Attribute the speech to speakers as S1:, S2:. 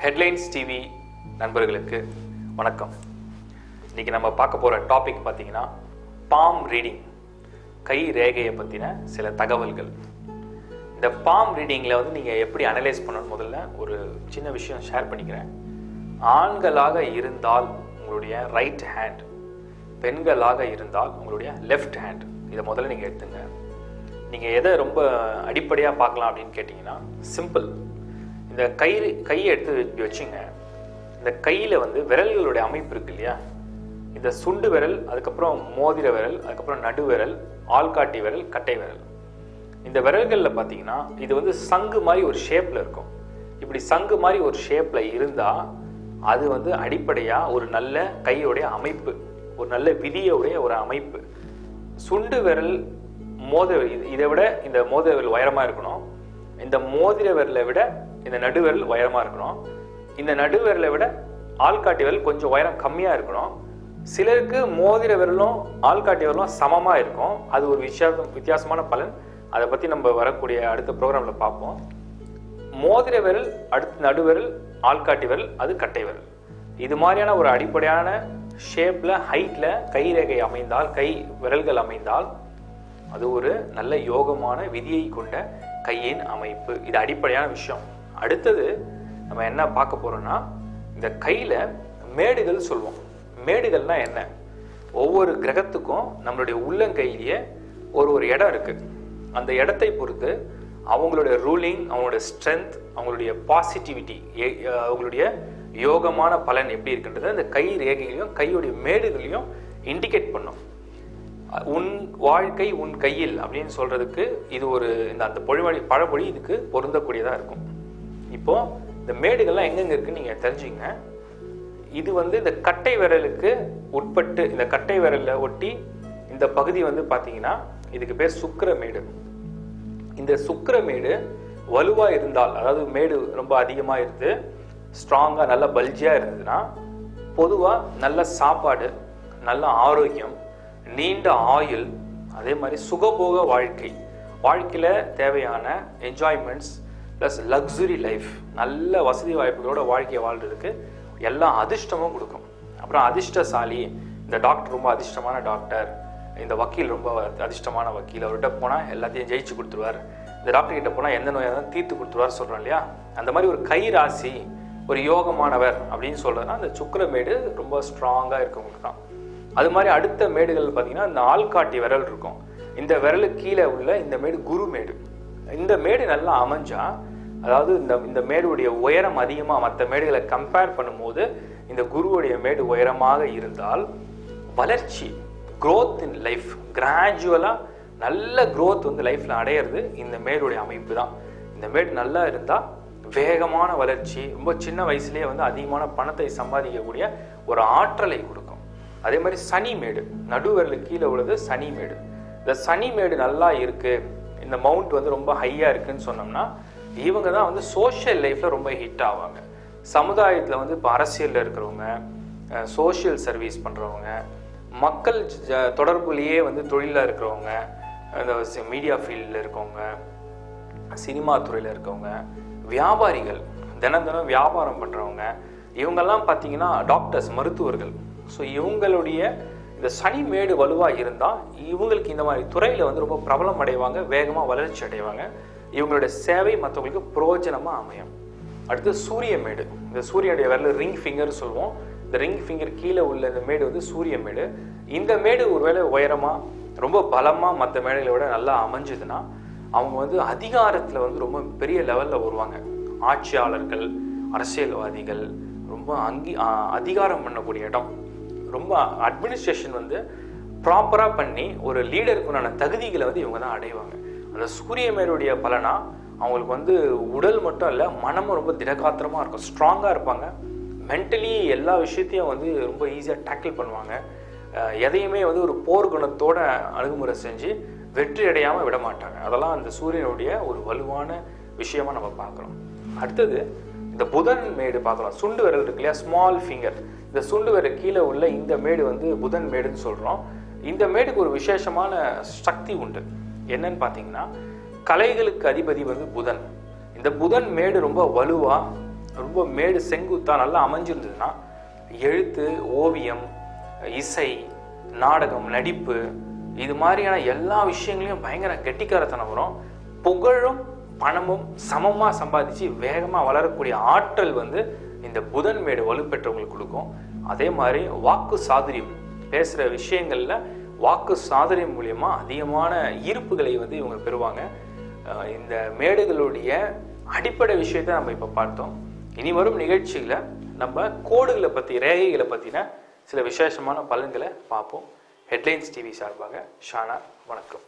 S1: Headlines TV நண்பர்களுக்கு வணக்கம். இன்றைக்கி நம்ம பார்க்க போகிற டாபிக் பார்த்தீங்கன்னா பாம் ரீடிங் கை ரேகையை பற்றின சில தகவல்கள். இந்த பாம் ரீடிங்கில் வந்து நீங்கள் எப்படி அனலைஸ் பண்ணணும் முதல்ல ஒரு சின்ன விஷயம் ஷேர் பண்ணிக்கிறேன். ஆண்களாக இருந்தால் உங்களுடைய ரைட் ஹேண்ட் பெண்களாக இருந்தால் உங்களுடைய லெஃப்ட் ஹேண்ட் இதை முதல்ல நீங்கள் எடுத்துங்க. நீங்கள் எதை ரொம்ப அடிப்படையாக பார்க்கலாம் அப்படின்னு கேட்டிங்கன்னா சிம்பிள் இந்த கயிறு கையை எடுத்து இப்படி வச்சுங்க. இந்த கையில் வந்து விரல்களுடைய அமைப்பு இருக்கு இல்லையா? இந்த சுண்டு விரல் அதுக்கப்புறம் மோதிர விரல் அதுக்கப்புறம் நடு விரல் ஆள்காட்டி விரல் கட்டை விரல். இந்த விரல்களில் பார்த்தீங்கன்னா இது வந்து சங்கு மாதிரி ஒரு ஷேப்பில் இருக்கும். இப்படி சங்கு மாதிரி ஒரு ஷேப்பில் இருந்தால் அது வந்து அடிப்படையாக ஒரு நல்ல கையுடைய அமைப்பு ஒரு நல்ல விதியுடைய ஒரு அமைப்பு. சுண்டு விரல் மோத இது- இதை விட இந்த மோதிர விரல் உயரமாக இருக்கணும். இந்த மோதிர விரலை விட இந்த நடுவிரல் உயரமாக இருக்கணும். இந்த நடுவிரலை விட ஆள்காட்டி விரல் கொஞ்சம் உயரம் கம்மியாக இருக்கணும். சிலருக்கு மோதிர விரலும் ஆள்காட்டி விரலும் சமமாக இருக்கும். அது ஒரு வித்தியாசம் வித்தியாசமான பலன். அதை பற்றி நம்ம வரக்கூடிய அடுத்த ப்ரோக்ராமில் பார்ப்போம். மோதிர விரல் அடுத்து நடுவிரல் ஆள்காட்டி விரல் அது கட்டை விரல். இது மாதிரியான ஒரு அடிப்படையான ஷேப்பில் ஹைட்டில் கை ரேகை அமைந்தால் கை விரல்கள் அமைந்தால் அது ஒரு நல்ல யோகமான விதியை கொண்ட கையின் அமைப்பு. இது அடிப்படையான விஷயம். அடுத்தது நம்ம என்ன பார்க்க போறோம்னா இந்த கையில மேடுகள் சொல்லுவோம் மேடுகள்னா என்ன? ஒவ்வொரு கிரகத்துக்கும் நம்மளுடைய உள்ளங்கையிலேயே ஒரு ஒரு இடம் இருக்கு. அந்த இடத்தை பொறுத்து அவங்களுடைய ரூலிங் அவங்களுடைய ஸ்ட்ரென்த் அவங்களுடைய பாசிட்டிவிட்டி அவங்களுடைய யோகமான பலன் எப்படி இருக்குன்றதை அந்த கை ரேகைகளையும் கையுடைய மேடுகளையும் இண்டிகேட் பண்ணும். உன் வாழ்க்கை உன் கையில் அப்படின்னு சொல்றதுக்கு இது ஒரு இந்த அந்த பொழிமொழி பழமொழி இதுக்கு பொருந்தக்கூடியதா இருக்கும். இப்போ இந்த மேடுகள்லாம் எங்கெங்க இருக்குன்னு நீங்க தெரிஞ்சுங்க. இது வந்து இந்த கட்டை விரலுக்கு உட்பட்டு இந்த கட்டை விரல்ல ஒட்டி இந்த பகுதி வந்து பாத்தீங்கன்னா இதுக்கு பேர் சுக்கிரமேடு இந்த சுக்கரமேடு வலுவா இருந்தால் அதாவது மேடு ரொம்ப அதிகமா இருந்து ஸ்ட்ராங்கா நல்ல பல்ஜியா இருந்ததுன்னா பொதுவா நல்ல சாப்பாடு நல்ல ஆரோக்கியம் நீண்ட ஆயுள் அதே மாதிரி சுகபோக வாழ்க்கை வாழ்க்கையில தேவையான என்ஜாய்மெண்ட்ஸ் ப்ளஸ் லக்ஸுரி லைஃப் நல்ல வசதி வாய்ப்புகளோட வாழ்க்கையை வாழ்கிறதுக்கு எல்லா அதிர்ஷ்டமும் கொடுக்கும். அப்புறம் அதிர்ஷ்டசாலி இந்த டாக்டர் ரொம்ப அதிர்ஷ்டமான டாக்டர் இந்த வக்கீல் ரொம்ப அதிர்ஷ்டமான வக்கீல் அவர்கிட்ட போனால் எல்லாத்தையும் ஜெயிச்சு கொடுத்துருவார். இந்த டாக்டர் கிட்ட போனால் எந்த நோயாக இருந்தாலும் தீர்த்து கொடுத்துருவார் சொல்கிறோம் இல்லையா? அந்த மாதிரி ஒரு கை ராசி ஒரு யோகமானவர் அப்படின்னு சொல்கிறதுனா அந்த சுக்கிரமேடு ரொம்ப ஸ்ட்ராங்காக இருக்கவங்களுக்கு தான். அது மாதிரி அடுத்த மேடுகள் பார்த்தீங்கன்னா இந்த ஆள்காட்டி விரல் இருக்கும். இந்த விரலுக்கு கீழே உள்ள இந்த மேடு குரு மேடு. இந்த மேடு நல்லா அமைஞ்சா அதாவது இந்த இந்த மேடுடைய உயரம் அதிகமாக மற்ற மேடுகளை கம்பேர் பண்ணும்போது இந்த குருவுடைய மேடு உயரமாக இருந்தால் வளர்ச்சி க்ரோத் இன் லைஃப் கிராஜுவலாக நல்ல க்ரோத் வந்து லைஃப்பில் அடையிறது இந்த மேடுடைய அமைப்பு தான் இந்த மேடு நல்லா இருந்தால் வேகமான வளர்ச்சி ரொம்ப சின்ன வயசுலேயே வந்து அதிகமான பணத்தை சம்பாதிக்கக்கூடிய ஒரு ஆற்றலை கொடுக்கும். அதே மாதிரி சனி மேடு நடுவரில் கீழே உள்ளது சனி மேடு. இந்த சனி மேடு நல்லா இருக்குது இந்த மவுண்ட் வந்து ரொம்ப ஹையாக இருக்குன்னு சொன்னோம்னா இவங்க தான் வந்து சோஷியல் லைஃப்பில் ரொம்ப ஹிட் ஆவாங்க. சமுதாயத்தில் வந்து இப்போ அரசியலில் இருக்கிறவங்க சோஷியல் சர்வீஸ் பண்ணுறவங்க மக்கள் ஜ- தொடர்புலேயே வந்து தொழிலில் இருக்கிறவங்க இந்த மீடியா ஃபீல்டில் இருக்கவங்க சினிமா துறையில் இருக்கவங்க வியாபாரிகள் தினம் தினம் வியாபாரம் பண்ணுறவங்க இவங்கெல்லாம் பார்த்தீங்கன்னா டாக்டர்ஸ் மருத்துவர்கள். ஸோ இவங்களுடைய இந்த சனி மேடு வலுவாக இருந்தால் இவங்களுக்கு இந்த மாதிரி துறையில் வந்து ரொம்ப பிரபலம் அடைவாங்க வேகமாக வளர்ச்சி அடைவாங்க. இவங்களுடைய சேவை மற்றவங்களுக்கு பிரயோஜனமாக அமையும். அடுத்து சூரிய மேடு. இந்த சூரியனுடைய விரல் ரிங் ஃபிங்கர் சொல்லுவோம். இந்த ரிங் ஃபிங்கர் கீழே உள்ள இந்த மேடு வந்து சூரிய மேடு. இந்த மேடு ஒருவேளை உயரமாக ரொம்ப பலமாக மற்ற மேடைகளை விட நல்லா அமைஞ்சதுன்னா அவங்க வந்து அதிகாரத்தில் வந்து ரொம்ப பெரிய லெவலில் வருவாங்க. ஆட்சியாளர்கள் அரசியல்வாதிகள் ரொம்ப அங்கி அதிகாரம் பண்ணக்கூடிய இடம். ரொம்ப அட்மினிஸ்ட்ரேஷன் வந்து ப்ராப்பராக பண்ணி ஒரு லீடருக்குண்டான தகுதிகளை வந்து இவங்க தான் அடைவாங்க. அந்த சூரிய மேலுடைய அவங்களுக்கு வந்து உடல் மட்டும் இல்லை மனமும் ரொம்ப திடகாத்திரமாக இருக்கும். ஸ்ட்ராங்காக இருப்பாங்க. மென்டலி எல்லா விஷயத்தையும் வந்து ரொம்ப ஈஸியாக டேக்கிள் பண்ணுவாங்க. எதையுமே வந்து ஒரு போர் குணத்தோட அணுகுமுறை செஞ்சு வெற்றி அடையாமல் விட மாட்டாங்க. அதெல்லாம் அந்த சூரியனுடைய ஒரு வலுவான விஷயமா நம்ம பார்க்குறோம். அடுத்தது இந்த புதன் மேடு பார்க்கலாம் சுண்டு விரல் இருக்கு இல்லையா? ஸ்மால் ஃபிங்கர் இந்த சுண்டு விரல் கீழே உள்ள இந்த மேடு வந்து புதன் மேடுன்னு சொல்கிறோம் இந்த மேடுக்கு ஒரு விசேஷமான சக்தி உண்டு. என்னன்னு பார்த்தீங்கன்னா கலைகளுக்கு அதிபதி வந்து புதன். இந்த புதன் மேடு ரொம்ப வலுவாக ரொம்ப மேடு செங்குத்தாக நல்லா அமைஞ்சிருந்ததுன்னா எழுத்து ஓவியம் இசை நாடகம் நடிப்பு இது மாதிரியான எல்லா விஷயங்களையும் பயங்கர கெட்டிக்காரத்தனம் வரும். புகழும் பணமும் சமமாக சம்பாதிச்சு வேகமாக வளரக்கூடிய ஆற்றல் வந்து இந்த புதன் மேடு வலுப்பெற்றவங்களுக்கு கொடுக்கும். அதே மாதிரி வாக்கு சாதுரியம். பேசுகிற விஷயங்களில் வாக்கு சாதுரியம் மூலயமா அதிகமான ஈர்ப்புகளை வந்து இவங்க பெறுவாங்க. இந்த மேடுகளுடைய அடிப்படை விஷயத்தை நம்ம இப்போ பார்த்தோம். இனி வரும் நிகழ்ச்சியில் நம்ம கோடுகளை பற்றி ரேகைகளை பற்றின சில விசேஷமான பலன்களை பார்ப்போம். ஹெட்லைன்ஸ் டிவி சார்பாக ஷானா வணக்கம்.